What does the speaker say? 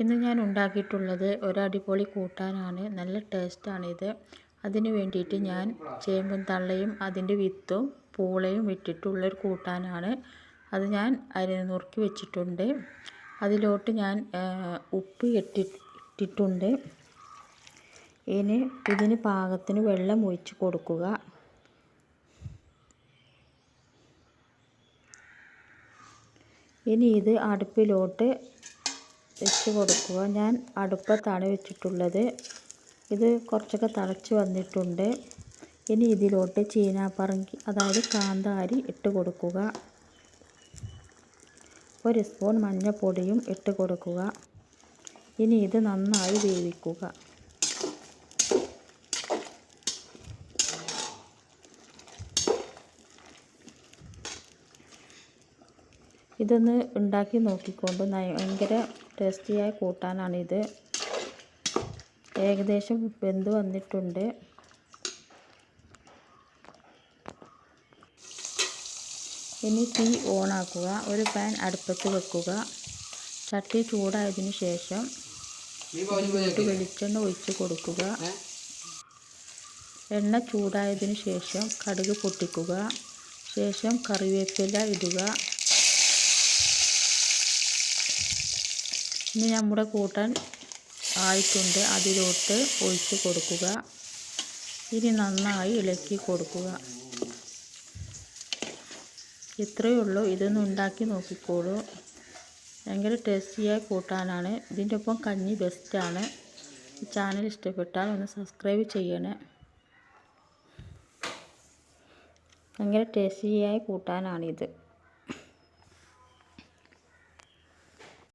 ഇന്ന് ഞാൻ ഉണ്ടാക്കിയിട്ടുള്ളത് ഒരു അടിപൊളി കൂട്ടാനാണ്. നല്ല ടേസ്റ്റാണിത്. അതിന് വേണ്ടിയിട്ട് ഞാൻ ചേമ്പും തള്ളയും അതിന്റെ വിത്തും പൂളയും വിട്ടിട്ടുള്ളൊരു കൂട്ടാനാണ്. അത് ഞാൻ അരി നുറുക്കി വെച്ചിട്ടുണ്ട്. അതിലോട്ട് ഞാൻ ഉപ്പ് ഇട്ടി ഇട്ടിട്ടുണ്ട്. ഇനി ഇതിന് പാകത്തിന് വെള്ളം ഒഴിച്ച് കൊടുക്കുക. ഇനി ഇത് അടുപ്പിലോട്ട് വെച്ച് കൊടുക്കുക. ഞാൻ അടുപ്പത്താണ് വെച്ചിട്ടുള്ളത്. ഇത് കുറച്ചൊക്കെ തിളച്ച് വന്നിട്ടുണ്ട്. ഇനി ഇതിലോട്ട് ചീനാപ്പറങ്കി അതായത് കാന്താരി ഇട്ട് കൊടുക്കുക. ഒരു സ്പൂൺ മഞ്ഞൾപ്പൊടിയും ഇട്ട് കൊടുക്കുക. ഇനി ഇത് നന്നായി വേവിക്കുക. ഇതൊന്ന് ഉണ്ടാക്കി നോക്കിക്കൊണ്ട് ഭയങ്കര ടേസ്റ്റിയായ കൂട്ടാനാണിത്. ഏകദേശം വെന്ത് വന്നിട്ടുണ്ട്. ഇനി തീ ഓണാക്കുക. ഒരു പാൻ അടുപ്പത്ത് വെക്കുക. ചട്ടി ചൂടായതിനു ശേഷം ഇതിലോട്ട് വെളിച്ചെണ്ണ ഒഴിച്ച് കൊടുക്കുക. എണ്ണ ചൂടായതിനു ശേഷം കടുക് പൊട്ടിക്കുക. ശേഷം കറിവേപ്പില ഇടുക. ഇനി നമ്മുടെ കൂട്ടാൻ ആയിട്ടുണ്ട്. അതിലോട്ട് ഒഴിച്ച് കൊടുക്കുക. ഇനി നന്നായി ഇളക്കി കൊടുക്കുക. ഇത്രയേ ഉള്ളൂ. ഇതൊന്ന് ഉണ്ടാക്കി നോക്കിക്കോളൂ. ഭയങ്കര ടേസ്റ്റിയായി കൂട്ടാനാണ്. ഇതിന്റെ ഒപ്പം കഞ്ഞി ബെസ്റ്റാണ്. ചാനൽ ഇഷ്ടപ്പെട്ടാൽ ഒന്ന് സബ്സ്ക്രൈബ് ചെയ്യണേ. ഭയങ്കര ടേസ്റ്റിയായ കൂട്ടാനാണിത്.